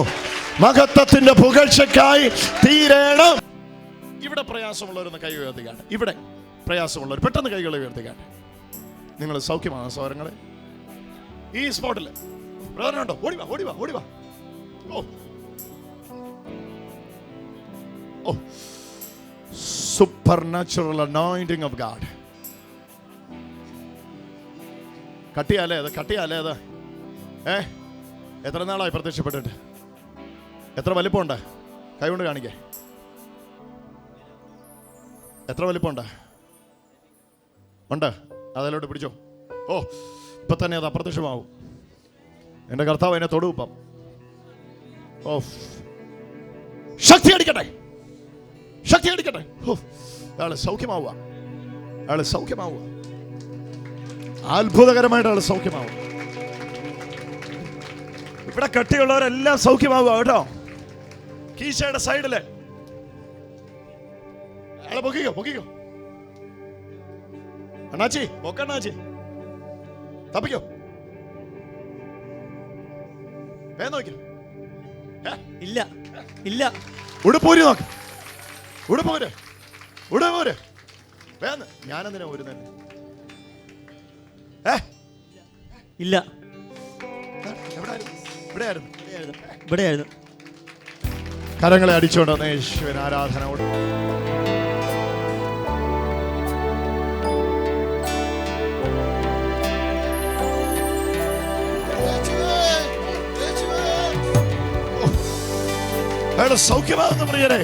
[SPEAKER 1] മഹത്വത്തിന്റെ പുകഴ്ചയ്ക്കായി തീരേണം ഇവിടെ പ്രയാസമുള്ളവരൊന്ന് കൈ ഉയർത്തുകയാണ് ഇവിടെ പ്രയാസമുള്ളവർ പെട്ടെന്ന് കൈകൾ ഉയർത്തുകയാണ് നിങ്ങൾ സൗഖ്യമാണ് സൗരങ്ങളെ ഈ സ്പോട്ടിൽ പ്രധാനമുണ്ടോ ഓടിവാ ഓടിവാ ഓടിവാ ഓ ഓ സൂപ്പർ ഓഫ് ഗാഡ് കട്ടിയാലേ അത് കട്ടിയാലേ അത് ഏ എത്ര നാളായി പ്രത്യക്ഷപ്പെട്ടിട്ട് എത്ര വലിപ്പമുണ്ട് കൈകൊണ്ട് കാണിക്കേ എത്ര വലിപ്പമുണ്ട് ഉണ്ട് അതിലോട്ട് പിടിച്ചോ ഓ ഇപ്പൊ തന്നെ അത് അപ്രത്യക്ഷമാവും എൻ്റെ കർത്താവ് എന്നെ തൊടുപ്പം ഓ ശക്തി അടിക്കട്ടെ ശക്തി അടിക്കട്ടെ അയാള് സൗഖ്യമാവുക അയാള് സൗഖ്യമാവുക അത്ഭുതകരമായിട്ട് അയാൾ സൗഖ്യമാവുക ഇവിടെ കട്ടിയുള്ളവരെല്ലാം സൗഖ്യമാവുക കേട്ടോ കീശയുടെ സൈഡിലെ അയാളെ പൊക്കിക്കോ പൊക്കിക്കോ അണ്ണാച്ചി പൊക്ക അണ്ണാച്ചി തപ്പിക്കോ വേ നോക്കി ഇല്ല ഇല്ല ഉടുപ്പൂരി നോക്കാം ഇവിടെ പോരെ ഇവിടെ പോരെ വേന്ന് ഞാനെന്തിനാ ഒരു തന്നെ ഇല്ല ഇവിടെയായിരുന്നു കരങ്ങളെ അടിച്ചോണ്ട് ഈശ്വര ആരാധന സൗഖ്യമാകുന്നു പ്രിയരെ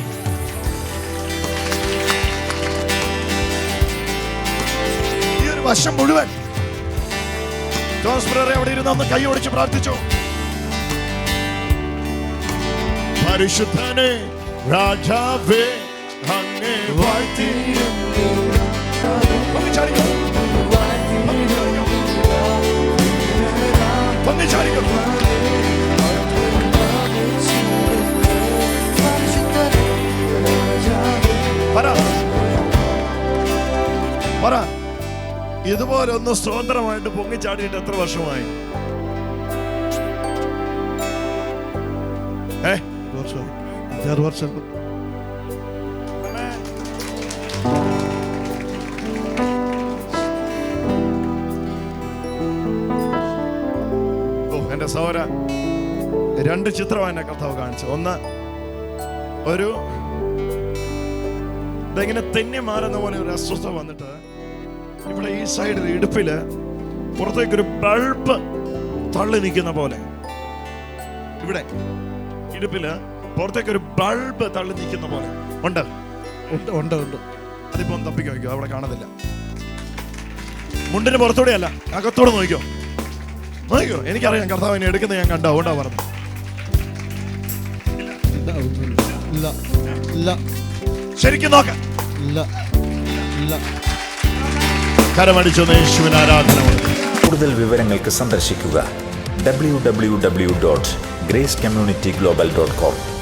[SPEAKER 1] വശം മുഴുവൻ ജോസ് ബ്രറെ അവിടെ ഇരുന്ന് അന്ന് കൈ ഓടിച്ച് പ്രാർത്ഥിച്ചു പരിശുദ്ധനെ രാജാവേ അങ്ങേ പറ പറ ഇതുപോലെ ഒന്ന് സ്വതന്ത്രമായിട്ട് പൊങ്ങിച്ചാടിയിട്ട് എത്ര വർഷമായി എന്റെ വർഷം രണ്ട് ചിത്രമാണ് എന്നെ കർത്താവ് കാണിച്ചു ഒന്ന് ഒരു ഇതെങ്ങനെ തെന്നി മാറുന്ന പോലെ ഒരു അസ്വസ്ഥ വന്നിട്ട് ഇവിടെ ഈ സൈഡിൽ ഇടുപ്പിൽ പുറത്തേക്കൊരു ബൾബ് തള്ളി നിൽക്കുന്ന പോലെ ഇവിടെ ഇടുപ്പിൽ പുറത്തേക്കൊരു ബൾബ് തള്ളി നിൽക്കുന്ന പോലെ ഉണ്ട് ഉണ്ട് ഉണ്ട് ഉണ്ട് അതിപ്പോ തപ്പിക്ക് നോക്കിയോ അവിടെ കാണത്തില്ല മുണ്ടിന് പുറത്തൂടെ അല്ല അകത്തോടെ നോക്കിയോ നോക്കിയോ എനിക്കറിയാം കർത്താവിനെ എടുക്കുന്ന ഞാൻ കണ്ടോ ഉണ്ടോ പറഞ്ഞു ശരിക്കും നോക്കാം ഇല്ല ഇല്ല കരമടിച്ചൊന്ന് യേശുവിന് ആരാധന കൂടുതൽ
[SPEAKER 2] വിവരങ്ങൾക്ക് സന്ദർശിക്കുക W W W dot grace community global dot com